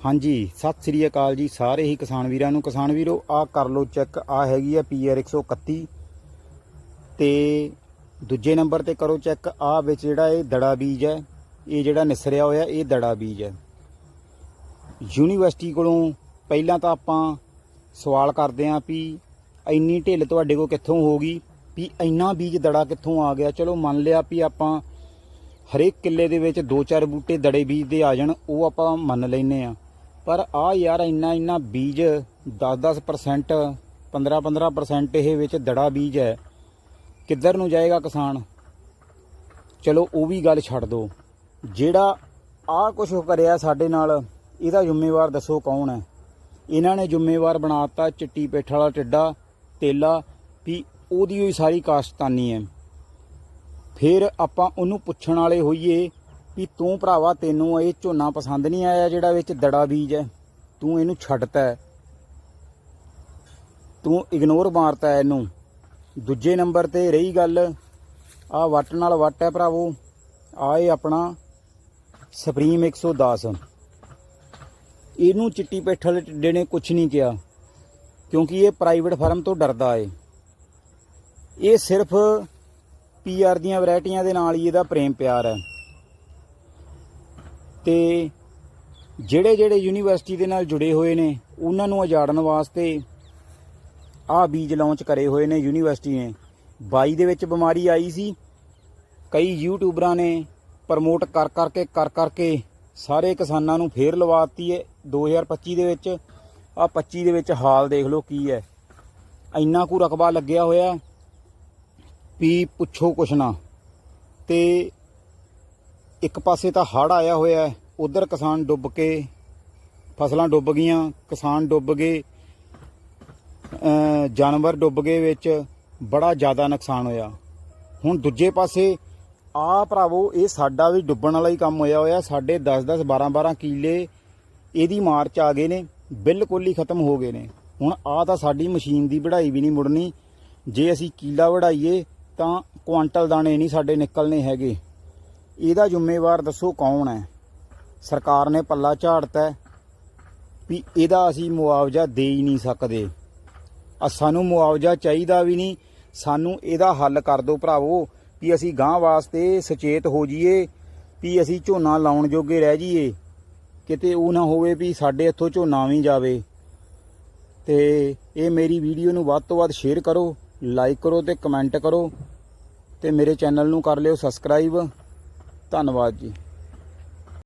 ਹਾਂਜੀ, ਸਤਿ ਸ੍ਰੀ ਅਕਾਲ ਜੀ ਸਾਰੇ ਹੀ ਕਿਸਾਨ ਵੀਰਾਂ ਨੂੰ। ਕਿਸਾਨ ਵੀਰੋ, ਆਹ ਕਰ ਲਓ ਚੈੱਕ ਆ ਹੈਗੀ ਆ ਪੀਆਰ 131 ਤੇ ਦੂਜੇ ਨੰਬਰ ਤੇ ਕਰੋ ਚੈੱਕ ਆ ਵਿੱਚ ਜਿਹੜਾ ਇਹ ਦੜਾ ਬੀਜ ਹੈ, ਇਹ ਜਿਹੜਾ ਨਿਸਰਿਆ ਹੋਇਆ, ਇਹ ਦੜਾ ਬੀਜ ਹੈ। ਯੂਨੀਵਰਸਿਟੀ ਕੋਲੋਂ ਪਹਿਲਾਂ ਤਾਂ ਆਪਾਂ ਸਵਾਲ ਕਰਦੇ ਆਂ ਵੀ ਇੰਨੀ ਢਿੱਲ ਤੁਹਾਡੇ ਕੋਲ ਕਿੱਥੋਂ ਹੋ ਗਈ, ਵੀ ਇੰਨਾ ਬੀਜ ਦੜਾ ਕਿੱਥੋਂ ਆ ਗਿਆ? ਚਲੋ ਮੰਨ ਲਿਆ ਵੀ ਆਪਾਂ ਹਰੇਕ ਕਿੱਲੇ ਦੇ ਵਿੱਚ ਦੋ ਚਾਰ ਬੂਟੇ ਦੜੇ ਬੀਜ ਦੇ ਆ ਜਾਣ, ਉਹ ਆਪਾਂ ਮੰਨ ਲੈਨੇ ਆ ਪਰ ਆ ਯਾਰ ਇੰਨਾ ਇੰਨਾ ਬੀਜ 10-10% 15-15% ਇਹ ਵਿੱਚ ਦੜਾ ਬੀਜ ਹੈ। ਕਿੱਧਰ ਨੂੰ ਜਾਏਗਾ ਕਿਸਾਨ? ਚਲੋ ਉਹ ਵੀ ਗੱਲ ਛੱਡ ਦੋ। ਜਿਹੜਾ ਆ ਕੁਝ ਕਰਿਆ ਸਾਡੇ ਨਾਲ, ਇਹਦਾ ਜ਼ਿੰਮੇਵਾਰ ਦੱਸੋ ਕੌਣ ਹੈ? ਇਹਨਾਂ ਨੇ ਜ਼ਿੰਮੇਵਾਰ ਬਣਾਤਾ ਚਿੱਟੀ ਪੇਠ ਵਾਲਾ ਟਿੱਡਾ, ਤੇਲਾ, ਵੀ ਉਹਦੀ ਹੋਈ ਸਾਰੀ ਕਾਸ਼ਤਾਨੀ ਹੈ। ਫਿਰ ਆਪਾਂ ਉਹਨੂੰ ਪੁੱਛਣ ਵਾਲੇ ਹੋਈਏ ਵੀ ਤੂੰ ਭਰਾਵਾ ਤੈਨੂੰ ਇਹ ਝੋਨਾ ਪਸੰਦ ਨਹੀਂ ਆਇਆ ਜਿਹੜਾ ਵਿੱਚ ਦੜਾ ਬੀਜ ਹੈ। ਤੂੰ ਇਹਨੂੰ ਛੱਡਤਾ ਤੂੰ ਇਗਨੋਰ ਮਾਰਤਾ ਇਹਨੂੰ। ਦੂਜੇ ਨੰਬਰ ਤੇ ਰਹੀ ਗੱਲ ਆ ਵੱਟ ਨਾਲ ਵੱਟ ਹੈ ਭਰਾਵੋ। ਆ ਇਹ ਆਪਣਾ ਸੁਪਰੀਮ 110 ਇਹਨੂੰ ਚਿੱਟੀ ਪੇਠ ਟਿੱਡੇ ਨੇ ਕੁਝ ਨਹੀਂ ਕਿਹਾ, ਕਿਉਂਕਿ ਇਹ ਪ੍ਰਾਈਵੇਟ ਫਾਰਮ ਤੋਂ ਡਰਦਾ ਏ। ਇਹ ਸਿਰਫ ਪੀਆਰ ਦੀਆਂ ਵੈਰਾਈਟੀਆਂ ਦੇ ਨਾਲ ਹੀ ਇਹਦਾ ਪ੍ਰੇਮ ਪਿਆਰ ਹੈ। ਤੇ ਜਿਹੜੇ ਜਿਹੜੇ ਯੂਨੀਵਰਸਿਟੀ ਦੇ ਨਾਲ ਜੁੜੇ ਹੋਏ ਨੇ, ਉਹਨਾਂ ਨੂੰ ਉਜਾੜਨ ਵਾਸਤੇ ਆਹ ਬੀਜ ਲਾਂਚ ਕਰੇ ਹੋਏ ਨੇ ਯੂਨੀਵਰਸਿਟੀ ਨੇ। 22 ਦੇ ਵਿੱਚ ਬਿਮਾਰੀ ਆਈ ਸੀ। ਕਈ ਯੂਟਿਊਬਰਾਂ ਨੇ ਪ੍ਰਮੋਟ ਕਰ ਕਰਕੇ ਕਰ ਕਰਕੇ ਸਾਰੇ ਕਿਸਾਨਾਂ ਨੂੰ ਫੇਰ ਲਵਾਤੀ ਹੈ 2025 ਦੇ ਵਿੱਚ। ਆ 25 ਦੇ ਵਿੱਚ ਹਾਲ ਦੇਖ ਲਓ ਕੀ ਹੈ। ਇੰਨਾ ਕੁ ਰਕਬਾ ਲੱਗਿਆ ਹੋਇਆ ਵੀ ਪੁੱਛੋ ਕੁਛ ਨਾ। ਤੇ ਇੱਕ ਪਾਸੇ ਤਾਂ ਹੜ ਆਇਆ ਹੋਇਆ ਹੈ, ਉਧਰ ਕਿਸਾਨ ਡੁੱਬ ਕੇ ਫਸਲਾਂ ਡੁੱਬ ਗਈਆਂ, ਕਿਸਾਨ ਡੁੱਬ ਗਏ ਜਾਨਵਰ ਡੁੱਬ ਗਏ ਵਿੱਚ, ਬੜਾ ਜ਼ਿਆਦਾ ਨੁਕਸਾਨ ਹੋਇਆ। ਹੁਣ ਦੂਜੇ ਪਾਸੇ ਆ ਭਰਾਵੋ, ਇਹ ਸਾਡਾ ਵੀ ਡੁੱਬਣ ਵਾਲਾ ਹੀ ਕੰਮ ਹੋਇਆ ਹੋਇਆ, ਸਾਡੇ 10 10 12 12 ਕਿੱਲੇ ਇਹਦੀ ਮਾਰ ਚ ਆ ਗਏ ਨੇ, ਬਿਲਕੁਲ ਹੀ ਖਤਮ ਹੋ ਗਏ ਨੇ। ਹੁਣ ਆ ਤਾਂ ਸਾਡੀ ਮਸ਼ੀਨ ਦੀ ਵਢਾਈ ਵੀ ਨਹੀਂ ਮੁੜਨੀ। ਜੇ ਅਸੀਂ ਕੀਲਾ ਵਢਾਈਏ, ਤਾਂ ਕੁਆਂਟਲ ਦਾਣੇ ਨਹੀਂ ਸਾਡੇ ਨਿਕਲਨੇ ਹੈਗੇ। ਇਹਦਾ ਜ਼ਿੰਮੇਵਾਰ ਦੱਸੋ ਕੌਣ ਹੈ? ਸਰਕਾਰ ਨੇ ਪੱਲਾ ਝਾੜਤਾ ਹੈ ਵੀ ਇਹਦਾ ਅਸੀਂ ਮੁਆਵਜ਼ਾ ਦੇ ਹੀ ਨਹੀਂ ਸਕਦੇ। ਆ ਸਾਨੂੰ ਮੁਆਵਜ਼ਾ ਚਾਹੀਦਾ ਵੀ ਨਹੀਂ। ਸਾਨੂੰ ਇਹਦਾ ਹੱਲ ਕਰ ਦਿਓ ਭਰਾਵੋ ਵੀ ਅਸੀਂ ਗਾਂ ਵਾਸਤੇ ਸੁਚੇਤ ਹੋ ਜਾਈਏ, ਵੀ ਅਸੀਂ ਝੋਨਾ ਲਾਉਣ ਜੋਗੇ ਰਹਿ ਜਾਈਏ। ਕਿਤੇ ਉਹ ਨਾ ਹੋਵੇ ਵੀ ਸਾਡੇ ਇੱਥੋਂ ਝੋਨਾ ਵੀ ਜਾਵੇ। ਤੇ ਇਹ ਮੇਰੀ ਵੀਡੀਓ ਨੂੰ ਵੱਧ ਤੋਂ ਵੱਧ ਸ਼ੇਅਰ ਕਰੋ, ਲਾਈਕ ਕਰੋ ਤੇ ਕਮੈਂਟ ਕਰੋ ਤੇ ਮੇਰੇ ਚੈਨਲ ਨੂੰ ਕਰ ਲਿਓ ਸਬਸਕ੍ਰਾਈਬ। ਧੰਨਵਾਦ ਜੀ।